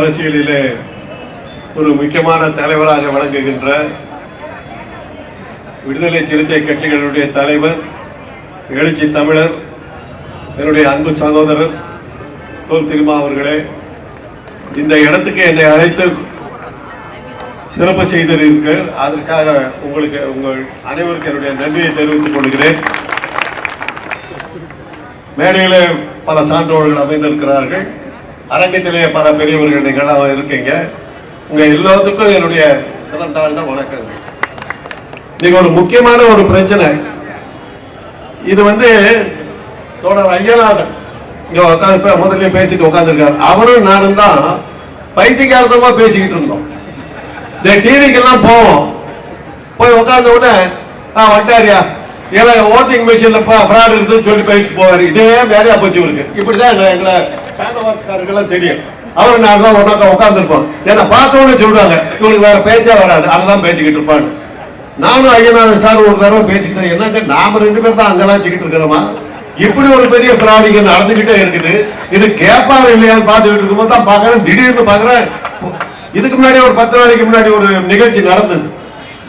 அரசியலிலே ஒரு முக்கியமான தலைவராக விளங்குகின்ற விடுதலை சிறுத்தை கட்சிகளுடைய தலைவர் எழுச்சி தமிழர் என்னுடைய அன்பு சகோதரர் தோல் திருமா அவர்களே இந்த இடத்துக்கு என்னை அழைத்து சிறப்பு செய்திருக்கிறீர்கள். அதற்காக உங்களுக்கு உங்கள் அனைவருக்கும் என்னுடைய நன்றியை தெரிவித்துக் கொள்கிறேன். மேடையில் பல சான்றோர்கள் அமைந்திருக்கிறார்கள். அரங்கத்திலே பல பெரியவர்கள் நிகழாக இருக்கீங்க. உங்க எல்லாத்துக்கும் என்னுடைய சிறந்தாழ்ந்த வணக்கம் நீங்க ஒரு முக்கியமான ஒரு பிரச்சனை. இது வந்து தோழர் ஐயநாதன். இங்க உட்காந்து முதல்ல பேசிட்டு உட்காந்துருக்காரு அவரும் நானும் தான் பைத்தியகாரத்தமா பேசிக்கிட்டு இருந்தோம். இந்த டிவிக்கெல்லாம் போவோம். போய் உட்காந்த உடனே ஆ வட்டாரியா ஏன்னா ஓட்டிங் மிஷின்ல ஃப்ராட் இருக்குன்னு சொல்லி பயிற்சி போவாரு. இதே வேலையா போச்சு இவருக்கு. இப்படிதான் எங்களை- எங்களை தெரியும். அவர் நாங்களாம் ஒன்னாக்கா உட்காந்துருப்போம் ஏன்னா பார்த்தோன்னே சொல்றாங்க இவனுக்கு வேற பேச்சா வராது. அதான் பேசிக்கிட்டு இருப்பாங்க நானும் ஐயனார் சார் ஒரு தடவை பேசிக்கிட்டேன். என்னங்க நாம ரெண்டு பேர் தான் அங்கெல்லாம் வச்சுக்கிட்டு இருக்கிறோமா? இப்படி ஒரு பெரிய பிராணிங்க நடந்துகிட்டே இருக்குது. இது கேட்பாரு இல்லையான்னு பார்த்துக்கிட்டு இருக்கும்போது தான் பார்க்கறேன். திடீர்னு பார்க்கறேன். இதுக்கு முன்னாடி ஒரு பத்து நாளைக்கு முன்னாடி ஒரு நிகழ்ச்சி நடந்தது.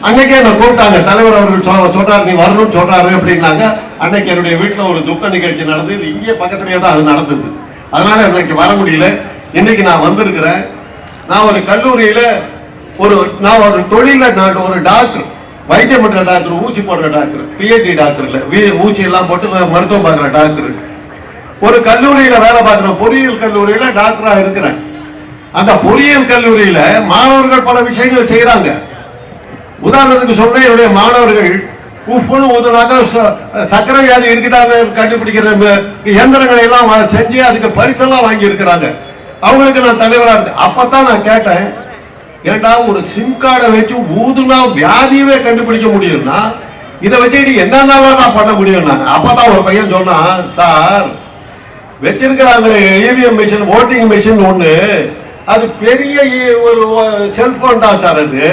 அன்னைக்கே என்னை கூப்பிட்டாங்க. தலைவர் அவர்கள் சொ- சொல்றாரு நீ வரணும்னு சொல்றாரு அப்படின்னாங்க. அன்னைக்கு என்னுடைய வீட்டில் ஒரு துக்க நிகழ்ச்சி நடந்தது. இங்கே பக்கத்துலேயே தான் அது நடந்தது. அதனால இன்னைக்கு வர முடியல. இன்னைக்கு நான் வந்திருக்கிறேன். நான் ஒரு கல்லூரியில ஒரு நான் ஒரு தொழில நான் ஒரு டாக்டர். வைத்தியம் பண்ற டாக்டர் ஊசி போடுற டாக்டர் பிஹெச்டி டாக்டர் இல்லை. ஊசி எல்லாம் போட்டு மருத்துவம் பார்க்குற டாக்டர். ஒரு கல்லூரியில வேலை பார்க்குற பொறியியல் கல்லூரியில டாக்டரா இருக்கிறேன். அந்த பொறியியல் கல்லூரியில மாணவர்கள் பல விஷயங்கள் செய்யறாங்க உதாரணத்துக்கு சொல்றேன் என்னுடைய மாணவர்கள் உப்புன்னு ஊதுனாக்க ச- சக்கரை வியாதி இருக்குதாங்க கண்டுபிடிக்கிற இயந்திரங்களை எல்லாம் செஞ்சு அதுக்கு பரிசெல்லாம் வாங்கி இருக்கிறாங்க அவங்களுக்கு நான் தலைவராக இருக்கேன் அப்பதான் நான் கேட்டேன் ஏண்டா ஒரு சிம் கார்டை வச்சு ஊதுனா வியாதியவே கண்டுபிடிக்க முடியும்னா இதை வச்சுக்கிட்டு என்னென்னலாம் நான் பண்ண முடியும்னாங்க. அப்பதான் ஒரு பையன் சொன்னான் சார் வச்சிருக்கிறாங்களே இவிஎம் மிஷின் ஓட்டிங் மிஷின் ஒன்று அது பெரிய இ- ஒரு செல்போன் தான் சார் அது.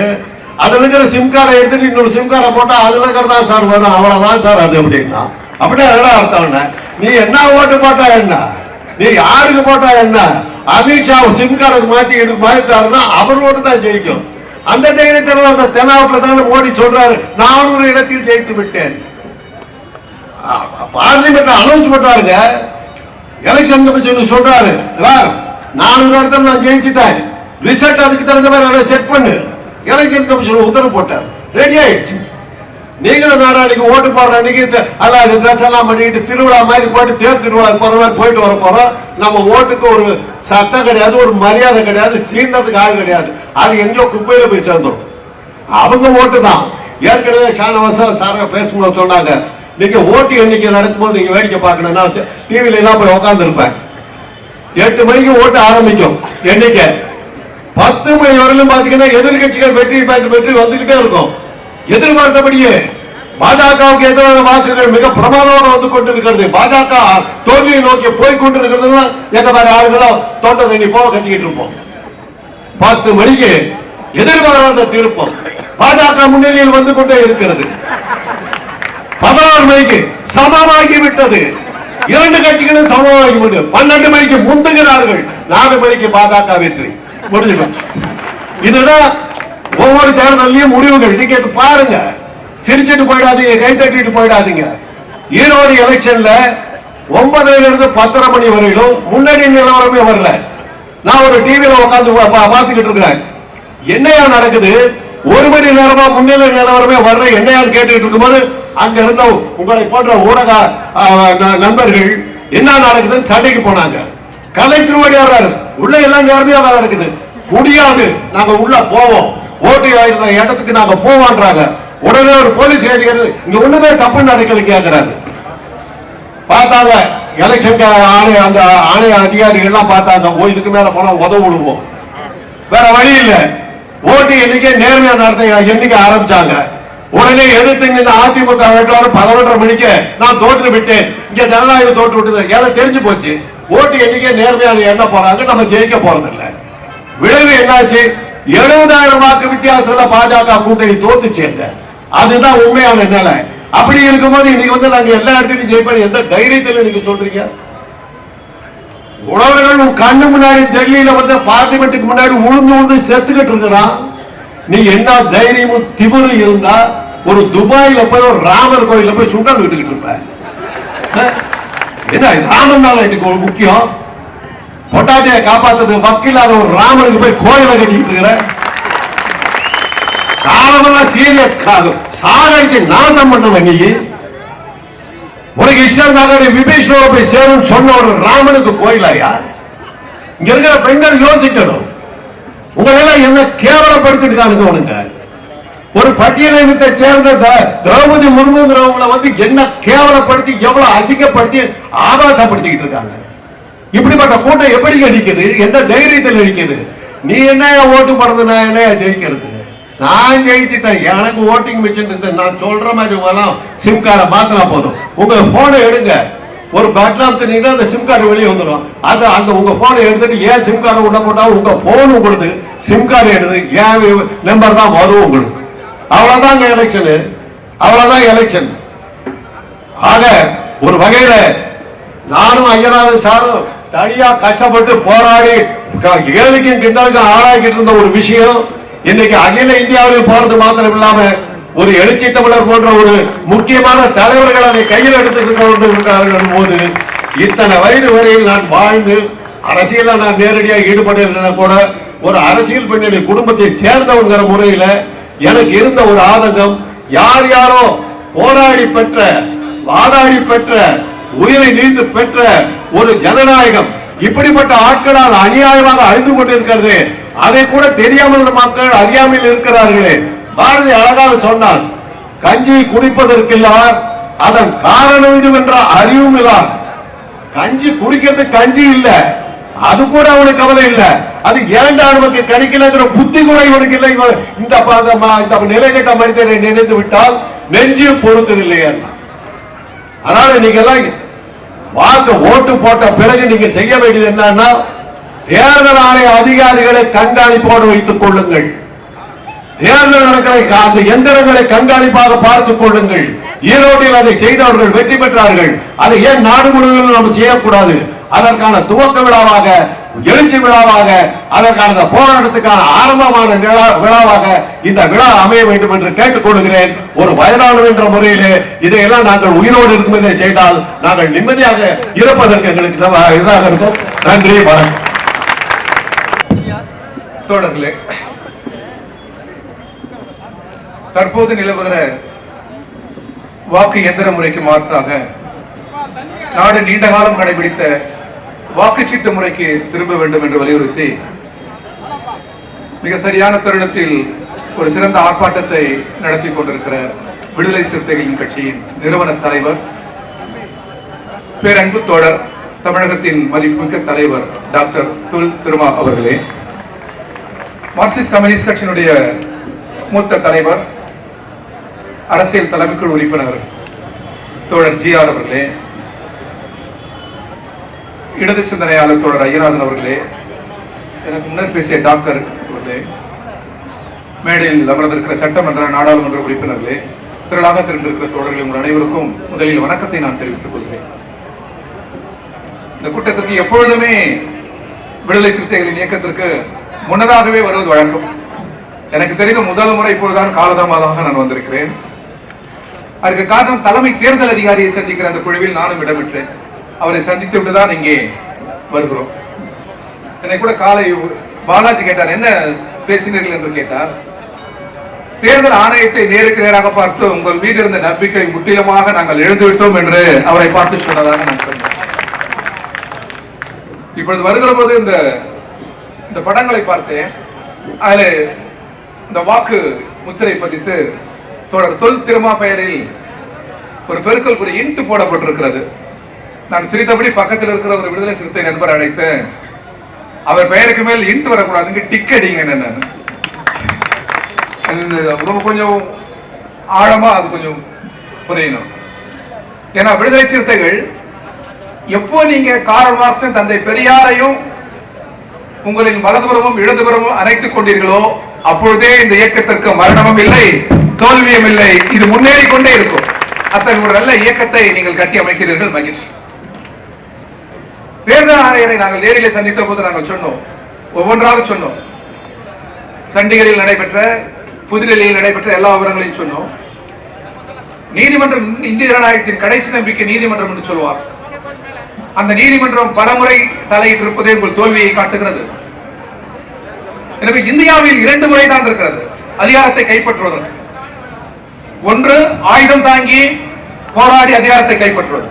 அதுல இருக்கிற சிம் கார்டை எடுத்துட்டு இன்னொரு சிம் கார்டை போட்டா அதுல இருக்கிறதா சார் வரும்? அவ்வளவுதான் சார் அது அப்படின்னா. அப்படியே அதெல்லாம் அர்த்தம் என்ன? நீ என்ன ஓட்டு போட்டா என்ன? நீ யாருக்கு போட்டா என்ன? அமித்ஷா சிம் கார்டை மாத்தி எடுத்து மாத்திட்டாருன்னா அவர் ஓட்டு தான் ஜெயிக்கும். அந்த தைரியத்தில் அந்த தென்னாவுல தானே மோடி சொல்றாரு நானூறு இடத்தில் ஜெயித்து விட்டேன். பார்லிமெண்ட் அனௌன்ஸ் பண்றாருங்க. எலெக்ஷன் கமிஷன் சொல்றாரு சார் நானூறு இடத்துல நான் ஜெயிச்சுட்டேன். ரிசல்ட் அதுக்கு தகுந்த மாதிரி செக் பண்ணு. எலெக்ஷன் கமிஷன் உத்தரவு போட்டார். ரெடி ஆயிடுச்சு. நீங்களும் நாடாளிக்கு ஓட்டு போடுற அன்னைக்கு த- அதான் ட்ரெஸ் எல்லாம் திருவிழா மாதிரி போயிட்டு தேர் திருவிழா போகிற மாதிரி போயிட்டு வர போகிறோம் நம்ம ஓட்டுக்கு ஒரு சட்டம் கிடையாது ஒரு மரியாதை கிடையாது சீந்தத்துக்கு ஆள் கிடையாது. அது எங்கேயோ குப்பையில் போய் சேர்ந்துடும் அவங்க ஓட்டு தான். ஏற்கனவே ஷானவாசா சார பேசும்போது சொன்னாங்க நீங்கள் ஓட்டு எண்ணிக்கை நடக்கும்போது நீங்கள் வேடிக்கை பார்க்கணும்னா டிவியில எல்லாம் போய் உட்காந்துருப்பேன் எட்டு மணிக்கு ஓட்டு ஆரம்பிக்கும் எண்ணிக்கை. பத்து மணி வரையிலும் பாத்தீங்கன்னா எதிர்கட்சிகள் வெற்றி பெற்று வெற்றி வந்துகிட்டே இருக்கும். எதிர்பார்த்தபடியே பாஜகவுக்கு எதிரான வாக்குகள் மிக பிரமாதமாக வந்து கொண்டிருக்கிறது. பாஜக தோல்வியை நோக்கி போய் கொண்டிருக்கிறது எங்க மாதிரி ஆளுகளும் தொண்டை தண்ணி போக கட்டிக்கிட்டு இருப்போம். பத்து மணிக்கு எதிர்பாராத திருப்பம் பாஜக முன்னிலையில் வந்து கொண்டே இருக்கிறது. பதினாறு மணிக்கு சமமாகி விட்டது இரண்டு கட்சிகளும் சமமாகி விட்டது பன்னெண்டு மணிக்கு முந்துகிறார்கள். நாலு மணிக்கு பாஜக வெற்றி. முடிஞ்சு போச்சு. இதுதான் ஒவ்வொரு தேர்தலையும் முடிவுகள். நீங்க இது பாருங்க. சிரிச்சிட்டு போயிடாதீங்க கை தட்டிட்டு போயிடாதீங்க. ஈரோடு எலெக்ஷன்ல ஒன்பதுல இருந்து பத்தரை மணி வரையிலும் முன்னணி நிலவரமே வரல. நான் ஒரு டிவியில உட்காந்து பார்த்துக்கிட்டு இருக்கிறேன். என்னையா நடக்குது? ஒரு மணி நேரமா முன்னிலை நிலவரமே வர்ற என்னையான்னு கேட்டுக்கிட்டு இருக்கும்போது அங்க இருந்த உங்களை போன்ற ஊடக நண்பர்கள் என்ன நடக்குதுன்னு சண்டைக்கு போனாங்க. கலெக்டர் ஓடியாடுறாரு உள்ள எல்லாம் நேர்மையா வேலை நடக்குது முடியாது. நாங்க உள்ள போவோம். ஓட்டு ஆயிருந்த இடத்துக்கு நாங்க போவோன்றாங்க. உடனே ஒரு போலீஸ் அதிகாரி இங்க ஒண்ணுமே தப்பு நடக்கல கேக்குறாரு. பார்த்தாங்க எலெக்ஷன் ஆணைய அந்த ஆணைய அதிகாரிகள் எல்லாம் பார்த்தாங்க ஓ இதுக்கு மேல போனா உதவு விடுவோம். வேற வழி இல்ல. ஓட்டு எண்ணிக்கை நேர்மையா நடத்த எண்ணிக்கை ஆரம்பிச்சாங்க. உடனே எதிர்த்து இந்த அதிமுக வேட்பாளர் பதினொன்றரை மணிக்கு நான் தோற்று விட்டேன் இங்க ஜனநாயகம் தோற்று விட்டது ஏன்னா தெரிஞ்சு போச்சு. ஓட்டு எண்ணிக்கை நேர்மையான எண்ண போறாங்க நம்ம ஜெயிக்க போறதில்லை. விளைவு என்னாச்சு? எழுபதாயிரம் வாக்கு வித்தியாசத்துல பாஜக கூட்டணி தோத்து சேர்ந்த அதுதான் உண்மையான நிலை. அப்படி இருக்கும்போது இன்னைக்கு வந்து நாங்க எல்லா இடத்துலையும் ஜெயிப்போம் எந்த தைரியத்தில் நீங்க சொல்றீங்க? உழவர்கள் உன் கண்ணு முன்னாடி டெல்லியில வந்து பார்லிமெண்ட்டுக்கு முன்னாடி உழுந்து உழுந்து செத்துக்கிட்டு இருக்கிறான் நீ என்ன தைரியமும் திமிரும் இருந்தா ஒரு துபாயில போய் ஒரு ராமர் கோயில போய் சுண்டல் விட்டுக்கிட்டு இருப்ப. என்ன ராமன் தான் இன்னைக்கு ஒரு முக்கியம். பொட்டாட்டியை காப்பாத்துறது வக்கில்லாத ஒரு ராமனுக்கு போய் கோயிலை கட்டிட்டு இருக்கிற காலமெல்லாம் சீரிய சாகடிச்சு நாசம் பண்ணவன் நீ உனக்கு இஷ்டம் விபீஷணோட போய் சேரும் சொன்ன ஒரு ராமனுக்கு கோயிலாயா இங்க இருக்கிற பெண்கள் யோசிக்கணும். உங்களெல்லாம் என்ன கேவலப்படுத்திருக்கானுங்க உனக்கு? ஒரு பட்டியலினத்தை சேர்ந்த த- திரௌபதி முர்முங்கிறவங்கள வந்து என்ன கேவலப்படுத்தி எவ்வளவு அசிங்கப்படுத்தி ஆபாசப்படுத்திக்கிட்டு இருக்காங்க. இப்படிப்பட்ட கூட்டம் எப்படி அடிக்குது எந்த தைரியத்தில் அடிக்குது நீ என்ன ஓட்டு போடுறது நான் என்ன ஜெயிக்கிறது? நான் ஜெயிச்சிட்டேன். எனக்கு ஓட்டிங் மிஷின் இருந்து நான் சொல்ற மாதிரி உங்களாம் சிம் கார்டை மாத்தினா போதும். உங்க போனை எடுங்க. ஒரு பட்லாம் தின்னா அந்த சிம் கார்டு வெளியே வந்துடும் அது அந்த உங்க போனை எடுத்துட்டு ஏன் சிம் கார்டை உள்ள போட்டா உங்க போன் உங்களுக்கு சிம் கார்டு எடுத்து ஏன் நம்பர் தான் வரும் உங்களுக்கு. அவ்வளவுதான் எலெக்ஷனு அவ்வளவுதான் எலெக்ஷன் ஆக ஒரு வகையில நானும் ஐயனாவது சாரும் தனியா கஷ்டப்பட்டு போராடி க- கிண்டலுக்கும் ஆளாக்கிட்டு இருந்த ஒரு விஷயம் இன்னைக்கு அகில இந்தியாவில் போறது மாத்திரம் இல்லாம ஒரு எழுச்சி தமிழர் போன்ற ஒரு முக்கியமான தலைவர்கள் அதை கையில் எடுத்துட்டு இருக்கிறார்கள் போது இத்தனை வயது வரையில் நான் வாழ்ந்து அரசியல நான் நேரடியாக ஈடுபடலைன்னா கூட ஒரு அரசியல் பெண்ணின் குடும்பத்தை சேர்ந்தவங்கிற முறையில எனக்கு இருந்த ஒரு ஆதங்கம் யார் யாரோ போராடி பெற்ற வாதாடி பெற்ற உயிரை நீத்து பெற்ற ஒரு ஜனநாயகம் இப்படிப்பட்ட ஆட்களால் அநியாயமாக அழிந்து கொண்டிருக்கிறது. அதை கூட தெரியாமல் மக்கள் அறியாமல் இருக்கிறார்களே. பாரதி அழகாக சொன்னான் கஞ்சி குடிப்பதற்கில்லார் அதன் காரணம் இதுவென்ற அறிவும் இல்லார். கஞ்சி குடிக்கிறதுக்கு கஞ்சி இல்லை அது கூட அவனுக்கு கவலை இல்ல. அது ஏன்டா நமக்கு கிடைக்கலங்கிற புத்தி கூட இவனுக்கு இல்லை. இந்த இந்த நிலை கட்ட மனிதரை நினைத்து விட்டால் நெஞ்சு பொறுத்ததில்லையா அதனால நீங்க எல்லாம் வாக்கு ஓட்டு போட்ட பிறகு நீங்க செய்ய வேண்டியது என்னன்னா தேர்தல் ஆணைய அதிகாரிகளை கண்காணிப்போடு வைத்துக் கொள்ளுங்கள். தேர்தல் நடக்கிற அந்த எந்திரங்களை கண்காணிப்பாக பார்த்துக் கொள்ளுங்கள். ஈரோட்டில் அதை செய்தவர்கள் வெற்றி பெற்றார்கள். அதை ஏன் நாடு முழுவதும் நாம் செய்யக்கூடாது? அதற்கான துவக்க விழாவாக எழுச்சி விழாவாக அதற்கான போராட்டத்துக்கான ஆரம்பமான விழா- விழாவாக இந்த விழா அமைய வேண்டும் என்று கேட்டுக் கொள்கிறேன். ஒரு வயதானவர் என்ற முறையிலே இதையெல்லாம் நாங்கள் உயிரோடு இருக்கும் இதை செய்தால் நாங்கள் நிம்மதியாக இருப்பதற்கு எங்களுக்கு இதாக இருக்கும். நன்றி வணக்கம். தோழர்களே தற்போது நிலவுகிற வாக்கு எந்திர முறைக்கு மாற்றாக நாடு நீண்ட காலம் கடைபிடித்த வாக்குச்சீட்டு முறைக்கு திரும்ப வேண்டும் என்று வலியுறுத்தி மிக சரியான தருணத்தில் ஒரு சிறந்த ஆர்ப்பாட்டத்தை நடத்தி கொண்டிருக்கிற விடுதலை சிறுத்தைகளின் கட்சியின் நிறுவன தலைவர் பேரன்பு தோழர் தமிழகத்தின் மதிப்புமிக்க தலைவர் டாக்டர் துல் திருமா அவர்களே. மார்க்சிஸ்ட் கம்யூனிஸ்ட் கட்சியினுடைய மூத்த தலைவர் அரசியல் தலைமைக்குழு உறுப்பினர் தோழர் ஜி ஆர் அவர்களே. இடது சிந்தனையாளர் தோழர் ஐயநாதன் அவர்களே எனக்கு முன்னர் பேசிய டாக்டர் அவர்களே மேடையில் அமர்ந்திருக்கிற சட்டமன்ற நாடாளுமன்ற உறுப்பினர்களே திரளாக திரண்டிருக்கிற தோழர்களே உங்கள் அனைவருக்கும் முதலில் வணக்கத்தை நான் தெரிவித்துக் கொள்கிறேன். இந்த கூட்டத்திற்கு எப்பொழுதுமே விடுதலை சிறுத்தைகளின் இயக்கத்திற்கு முன்னதாகவே வருவது வழக்கம். எனக்கு தெரிந்த முதல் முறை இப்போதுதான் காலதாமதமாக நான் வந்திருக்கிறேன். அதுக்கு காரணம் தலைமை தேர்தல் அதிகாரியை சந்திக்கிற அந்த குழுவில் நானும் இடம்பெற்றேன் அவரை சந்தித்து விட்டுதான் இங்கே வருகிறோம். என்னை கூட காலை பாலாஜி கேட்டார் என்ன பேசினீர்கள்? என்று கேட்டார். தேர்தல் ஆணையத்தை நேருக்கு நேராக பார்த்து உங்கள் மீது இருந்த நம்பிக்கை முற்றிலுமாக நாங்கள் எழுந்துவிட்டோம் என்று அவரை பார்த்து சொன்னதாக நான் சொன்னேன். இப்பொழுது வருகிற போது இந்த இந்த படங்களை பார்த்தேன். அதில் இந்த வாக்கு முத்திரை பதித்து தொடர் தொல் திருமா பெயரில் ஒரு பெருக்கல் குறி இன்ட்டு போடப்பட்டிருக்கிறது. நான் சிரித்தபடி பக்கத்தில் இருக்கிற ஒரு விடுதலை சிறுத்தை நண்பர் அழைத்து அவர் பெயருக்கு மேல் இன்ட்டு வரக்கூடாதுங்க டிக் அடிங்க நான் ரொம்ப கொஞ்சம் ஆழமா அது கொஞ்சம் புரியணும். ஏன்னா விடுதலை சிறுத்தைகள் எப்போ நீங்க காரல் மார்க்சும் தந்தை பெரியாரையும் உங்களின் வலதுபுறமும் இடதுபுறமும் அணைத்துக் கொண்டீர்களோ அப்பொழுதே இந்த இயக்கத்திற்கு மரணமும் இல்லை தோல்வியும் இல்லை. இது முன்னேறி கொண்டே இருக்கும். அத்தகைய ஒரு நல்ல இயக்கத்தை நீங்கள் கட்டி அமைக்கிறீர்கள். மகிழ்ச்சி. தேர்தல் ஆணையரை நாங்கள் நேரிலே சந்தித்த போது நாங்கள் சொன்னோம். ஒவ்வொன்றாக சொன்னோம். சண்டிகரில் நடைபெற்ற புதுடெல்லியில் நடைபெற்ற எல்லா விவரங்களையும் சொன்னோம். நீதிமன்றம் இந்திய ஜனநாயகத்தின் கடைசி நம்பிக்கை நீதிமன்றம் என்று சொல்வார். அந்த நீதிமன்றம் பலமுறை தலையிட்டிருப்பதே உங்கள் தோல்வியை காட்டுகிறது. எனவே இந்தியாவில் இரண்டு முறை தான் இருக்கிறது. அதிகாரத்தை கைப்பற்றுவதற்கு. ஒன்று ஆயுதம் தாங்கி போராடி அதிகாரத்தை கைப்பற்றுவது.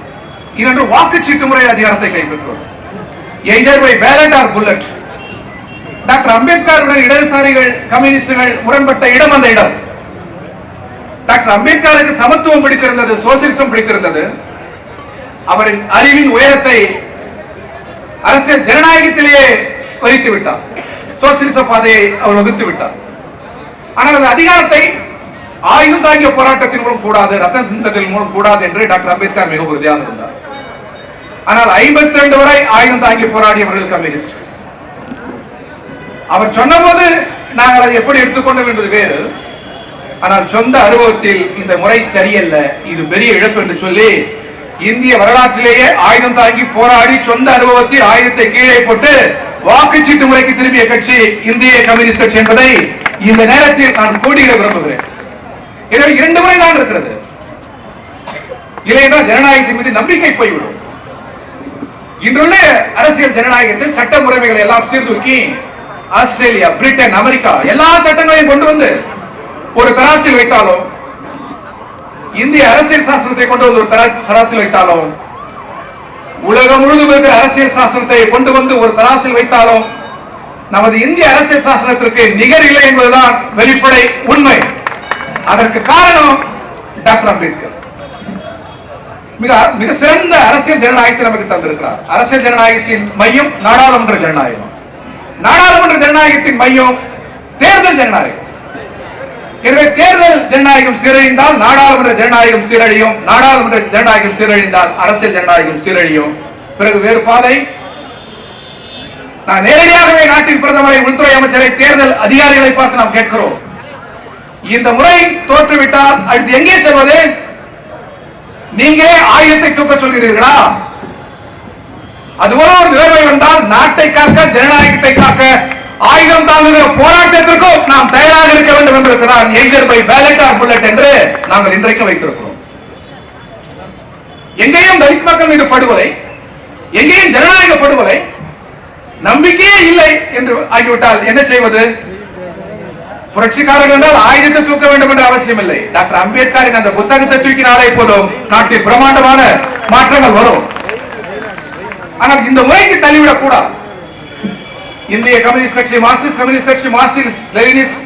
இன்னொன்று வாக்குச்சீட்டு முறை அதிகாரத்தை கைப்பற்றுவது. Either by ballot or bullet doctor அம்பேத்கருடன் இடதுசாரிகள் கம்யூனிஸ்டுகள் முரண்பட்ட இடம் அந்த இடம். டாக்டர் அம்பேத்கருக்கு சமத்துவம் பிடித்திருந்தது சோசியலிசம் பிடித்திருந்தது. அவரின் அறிவின் உயரத்தை அரசியல் ஜனநாயகத்திலேயே வகித்து விட்டார். சோசியலிச பாதையை அவர் வகுத்து விட்டார். ஆனால் அந்த அதிகாரத்தை ஆயுதம் தாங்கிய போராட்டத்தின் மூலம் கூடாது ரத்த சிந்தத்தின் மூலம் கூடாது என்று டாக்டர் அம்பேத்கர் மிக உறுதியாக இருந்தார். ஆனால் ஐம்பத்தி ரெண்டு வரை ஆயுதம் தாங்கி போராடியவர்கள் கம்யூனிஸ்ட். அவர் சொன்னபோது நாங்கள் அதை எப்படி எடுத்துக்கொண்டோம் என்பது வேறு. ஆனால் சொந்த அனுபவத்தில் இந்த முறை சரியல்ல இது பெரிய இழப்பு என்று சொல்லி இந்திய வரலாற்றிலேயே ஆயுதம் தாங்கி போராடி சொந்த அனுபவத்தில் ஆயுதத்தை கீழே போட்டு வாக்குச்சீட்டு முறைக்கு திரும்பிய கட்சி இந்திய கம்யூனிஸ்ட் கட்சி என்பதை இந்த நேரத்தில் நான் கூடியிட விரும்புகிறேன். எனவே இரண்டு முறை தான் இருக்கிறது. இல்லைன்னா ஜனநாயகத்தின் மீது நம்பிக்கை போய்விடும். இன்றுள்ள அரசியல் ஜனநாயகத்தில் சட்ட முறைமைகளை எல்லாம் சீர்தூக்கி ஆஸ்திரேலியா பிரிட்டன் அமெரிக்கா எல்லா சட்டங்களையும் கொண்டு வந்து ஒரு தராசில் வைத்தாலும் இந்திய அரசியல் சாசனத்தை கொண்டு வந்து ஒரு தரா- தராசில் வைத்தாலும் உலகம் முழுவதும் இருக்கிற அரசியல் சாசனத்தை கொண்டு வந்து ஒரு தராசில் வைத்தாலும் நமது இந்திய அரசியல் சாசனத்திற்கு நிகர் இல்லை என்பதுதான் வெளிப்படை உண்மை. அதற்கு காரணம் டாக்டர் அம்பேத்கர். மிக மிக சிறந்த அரசியல் ஜனநாயகத்தை நமக்கு தந்திருக்கிறார். அரசியல் ஜனநாயகத்தின் மையம் நாடாளுமன்ற ஜனநாயகம். நாடாளுமன்ற ஜனநாயகத்தின் மையம் தேர்தல் ஜனநாயகம். எனவே தேர்தல் ஜனநாயகம் சீரழிந்தால் நாடாளுமன்ற ஜனநாயகம் சீரழியும் நாடாளுமன்ற ஜனநாயகம் சீரழிந்தால் அரசியல் ஜனநாயகம் சீரழியும். பிறகு வேறு பாதை. நான் நேரடியாகவே நாட்டின் பிரதமரை உள்துறை அமைச்சரை தேர்தல் அதிகாரிகளை பார்த்து நாம் கேட்கிறோம். இந்த முறை தோற்றுவிட்டால் அடுத்து எங்கே செல்வது? நீங்களே ஆயுதத்தை தூக்க சொல்கிறீர்களா? அதுபோல ஒரு நிலைமை வந்தால் நாட்டை காக்க ஜனநாயகத்தை காக்க ஆயுதம் தாங்குகிற போராட்டத்திற்கும் நாம் தயாராக இருக்க வேண்டும் என்றிருக்கிறார் either by ballot or bullet என்று நாங்கள் இன்றைக்கு வைத்திருக்கிறோம். எங்கேயும் தலித் மக்கள் மீது படுகொலை எங்கேயும் ஜனநாயக படுகொலை நம்பிக்கையே இல்லை என்று ஆகிவிட்டால் என்ன செய்வது? புரட்சிக்காரர்கள் என்றால் ஆயுதத்தை தூக்க வேண்டும் என்ற அவசியம் இல்லை டாக்டர் அம்பேத்கரின் அந்த புத்தகத்தை தூக்கினாலே போதும். நாட்டில் பிரமாண்டமான மாற்றங்கள் வரும். ஆனால் இந்த முறைக்கு தள்ளிவிடக் கூடாது. இந்திய கம்யூனிஸ்ட் கட்சி மார்க்சிஸ்ட் கம்யூனிஸ்ட் கட்சி மார்க்சிஸ்ட் லெனினிஸ்ட்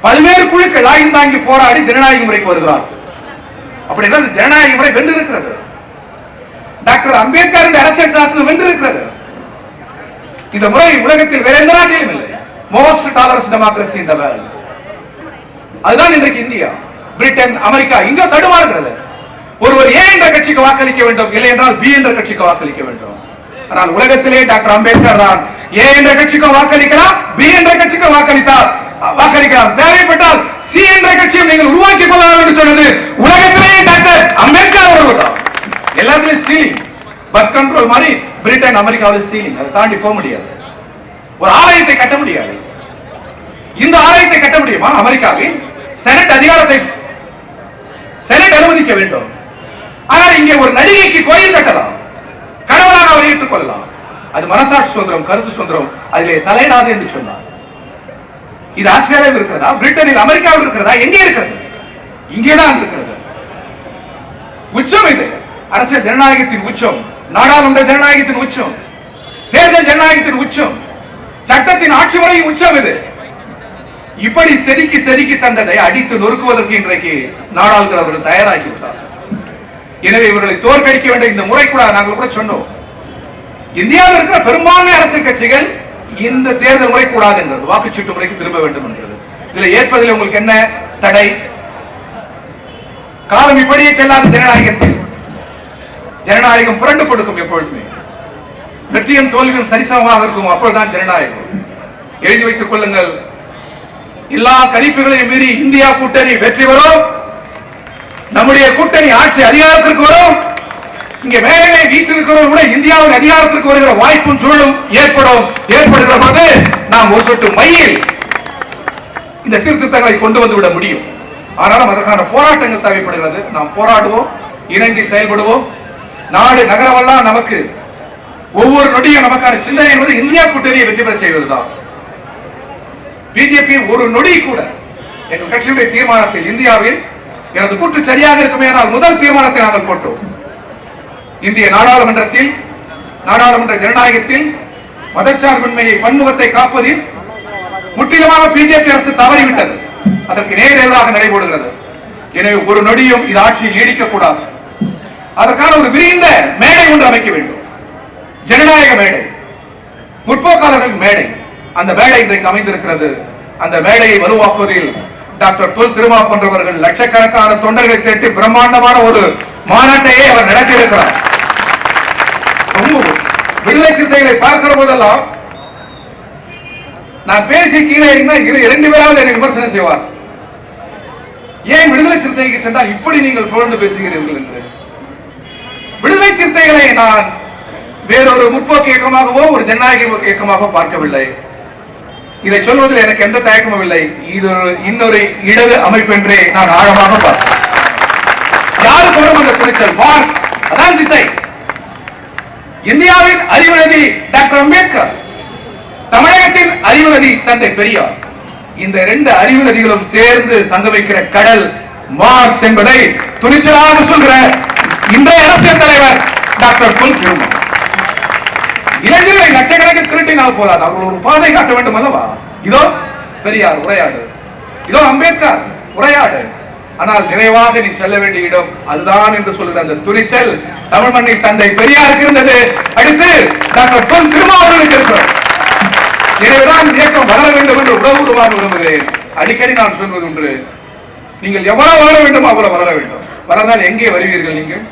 பல்வேறு குழுக்கள் ஆயுதம் தாங்கி போராடி ஜனநாயக முறைக்கு வருகிறார். அப்படி இந்த ஜனநாயக முறை வென்றிருக்கிறது. டாக்டர் அம்பேத்கரின் அரசியல் சாசனம் வென்றிருக்கிறது. இந்த முறை உலகத்தில் வேற எந்த நாட்டிலும் இல்லை. மோஸ்ட் டாலரன்ஸ் டெமோக்ரஸி இந்த வேர்ல்ட் அதுதான் இன்றைக்கு இந்தியா பிரிட்டன் அமெரிக்கா இங்க தடுமாறுகிறது. ஒருவர் ஏ என்ற கட்சிக்கு வாக்களிக்க வேண்டும் இல்லை என்றால் பி என்ற கட்சிக்கு வாக்களிக்க வேண்டும். ஆனால் உலகத்திலே டாக்டர் அம்பேத்கர் தான் ஏ என்ற கட்சிக்கு வாக்களிக்கலாம் பி என்ற கட்சிக்கு வாக்களித்தார். வாக்களிக்கலாம். தேவைப்பட்டால் சி என்ற கட்சியை நீங்கள் உருவாக்கி கொள்ளலாம் என்று சொன்னது உலகத்திலேயே டாக்டர் அம்பேத்கர் அவர்கள் தான். எல்லாத்துலயும் சீலிங் பர்த் கண்ட்ரோல் மாதிரி பிரிட்டன் அமெரிக்காவில் சீலிங். அதை தாண்டி போக முடியாது. ஒரு ஆலயத்தை கட்ட முடியாது. இந்த ஆலயத்தை கட்ட முடியுமா? அமெரிக்காவில்? செனட் அதிகாரத்தை செனட் அனுமதிக்க வேண்டும். ஆனால் இங்கே ஒரு நடிகைக்கு கோயில் கட்டலாம். கணவனாக அவர் ஏற்றுக்கொள்ளலாம் அது மனசாட்சி சுதந்திரம் கருத்து சுதந்திரம் அதிலே தலையிடாது என்று சொன்னார். இது ஆஸ்திரேலியாவில் இருக்கிறதா? பிரிட்டனில் அமெரிக்காவில் இருக்கிறதா? எங்கே இருக்கிறது? இங்கேதான் இருக்கிறது. உச்சம் இது. அரசியல் ஜனநாயகத்தின் உச்சம். நாடாளுமன்ற ஜனநாயகத்தின் உச்சம். தேர்தல் ஜனநாயகத்தின் உச்சம். சட்டத்தின் ஆட்சி முறையின் உச்சம் இது. இப்படி செதுக்கி செதுக்கி தந்ததை அடித்து நொறுக்குவதற்கு இன்றைக்கு நாடாளுகிறவர்கள் தயாராகி விட்டார் எனவே இவர்களை தோற்கடிக்க வேண்டிய இந்த முறை கூட நாங்கள் கூட சொன்னோம். இந்தியாவில் இருக்கிற பெரும்பான்மை அரசியல் கட்சிகள் இந்த தேர்தல் முறை கூடாது என்றது வாக்குச்சீட்டு முறைக்கு திரும்ப வேண்டும் என்றது இதுல ஏற்பதில் உங்களுக்கு என்ன தடை? காலம் இப்படியே செல்லாத ஜனநாயகத்தில் ஜனநாயகம் புரண்டு கொடுக்கும் எப்பொழுதுமே. வெற்றியும் தோல்வியும் சரிசமமாக இருக்கும் அப்பொழுதுதான் ஜனநாயகம். எழுதி வைத்துக் கொள்ளுங்கள் எல்லா கணிப்புகளையும் மீறி இந்தியா கூட்டணி வெற்றி வரும் நம்முடைய கூட்டணி ஆட்சி அதிகாரத்திற்கு வரும். இங்கே வேலையை வீட்டிருக்கிறவர்கள் கூட இந்தியாவின் அதிகாரத்திற்கு வருகிற வாய்ப்பும் சூழலும் ஏற்படும். ஏற்படுகிற போது நாம் ஒரு சொட்டு மையில் இந்த சீர்திருத்தங்களை கொண்டு வந்து விட முடியும். ஆனாலும் அதற்கான போராட்டங்கள் தேவைப்படுகிறது. நாம் போராடுவோம் இணங்கி செயல்படுவோம். நாடு நகரமெல்லாம் நமக்கு ஒவ்வொரு நொடியும் நமக்கான சிந்தனை என்பது இந்தியா கூட்டணியை வெற்றி பெற செய்வதுதான். பிஜேபி ஒரு நொடி கூட எங்கள் கட்சியுடைய தீர்மானத்தில் இந்தியாவில் எனது கூற்று சரியாக இருக்குமே ஆனால் முதல் தீர்மானத்தை நாங்கள் போட்டோம். இந்திய நாடாளுமன்றத்தில் நாடாளுமன்ற ஜனநாயகத்தில் மதச்சார்பின்மையை பன்முகத்தை காப்பதில் முற்றிலுமாக பிஜேபி அரசு தவறிவிட்டது. அதற்கு நேர் எதிராக நடைபெறுகிறது எனவே ஒரு நொடியும் இது ஆட்சியில் நீடிக்க கூடாது அதற்கான ஒரு விரிந்த மேடை ஒன்று அமைக்க வேண்டும். ஜனநாயக மேடை. முற்போக்காளர்கள் மேடை. அந்த மேடை இன்றைக்கு அமைந்திருக்கிறது. அந்த மேடையை வலுவாக்குவதில் டாக்டர் தொல் திருமா போன்றவர்கள் லட்சக்கணக்கான தொண்டர்களை திரட்டி பிரம்மாண்டமான ஒரு மாநாட்டையே அவர் நடத்தியிருக்கிறார். ரொம்ப விடுதலை சிறுத்தைகளை பார்க்கிற போதெல்லாம் நான் பேசி கீழே இரு இரண்டு பேராவது என்னை விமர்சனம் செய்வார். ஏன் விடுதலை சிறுத்தைக்கு சென்றால் இப்படி நீங்கள் புகழ்ந்து பேசுகிறீர்கள் என்று? விடுதலை சிறுத்தைகளை நான் வேறொரு முற்போக்கு இயக்கமாகவோ ஒரு ஜனநாயக இயக்கமாக பார்க்கவில்லை. இதை சொல்வதில் எனக்கு எந்த தயக்கமும் இல்லை. இது ஒரு இன்னொரு இடது அமைப்பு என்றே நான் ஆழமாக பார்த்தேன் யாரு கொண்டு அந்த துணிச்சல்? மார்க்ஸ். அதான் திசை. இந்தியாவின் அறிவுநதி டாக்டர் அம்பேத்கர். தமிழகத்தின் அறிவுநதி தந்தை பெரியார். இந்த ரெண்டு அறிவுநதிகளும் சேர்ந்து சங்கமிக்கிற கடல் மார்க்ஸ் என்பதை துணிச்சலாக சொல்கிற இன்றைய அரசியல் தலைவர் டாக்டர் புல் கிருமன் இளைஞர்களை லட்சக்கணக்கில் திருட்டினால் போதாது. அவர்கள் ஒரு பாதை காட்ட வேண்டும் அல்லவா? இதோ பெரியார் உரையாடு. இதோ அம்பேத்கர் உரையாடு. ஆனால் நிறைவாக நீ செல்ல வேண்டிய இடம் அதுதான் என்று சொல்லுகிற அந்த துணிச்சல் தமிழ் மண்ணில் தந்தை பெரியாருக்கு இருந்தது. அடுத்து டாக்டர் தொல் திருமாவளவனுக்கு இருக்கிறோம். எனவேதான் இயக்கம் வளர வேண்டும் என்று உணவுருவாக விரும்புகிறேன். அடிக்கடி நான் சொல்வது ஒன்று நீங்கள் எவ்வளவு வளர வேண்டும் அவ்வளவு வளர வேண்டும். வளர்ந்தால் எங்கே வருவீர்கள் நீங்கள்?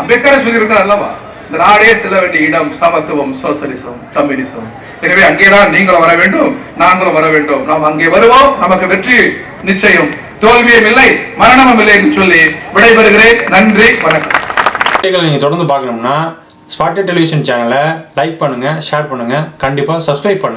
அம்பேத்கரை சொல்லியிருக்கிறார் அல்லவா? இந்த நாடே செல்ல வேண்டிய இடம் சமத்துவம் சோசலிசம் கம்யூனிசம். எனவே அங்கேதான் நீங்களும் வர வேண்டும் நாங்களும் வர வேண்டும். நாம் அங்கே வருவோம் நமக்கு வெற்றி நிச்சயம். தோல்வியும் இல்லை மரணமும் இல்லை என்று சொல்லி விடைபெறுகிறேன். நன்றி வணக்கம். நீங்கள் தொடர்ந்து பார்க்கணும்னா ஸ்பாட்டட் டெலிவிஷன் சேனலை லைக் பண்ணுங்கள் ஷேர் பண்ணுங்கள் கண்டிப்பாக சப்ஸ்கிரைப் பண்ணுங்கள்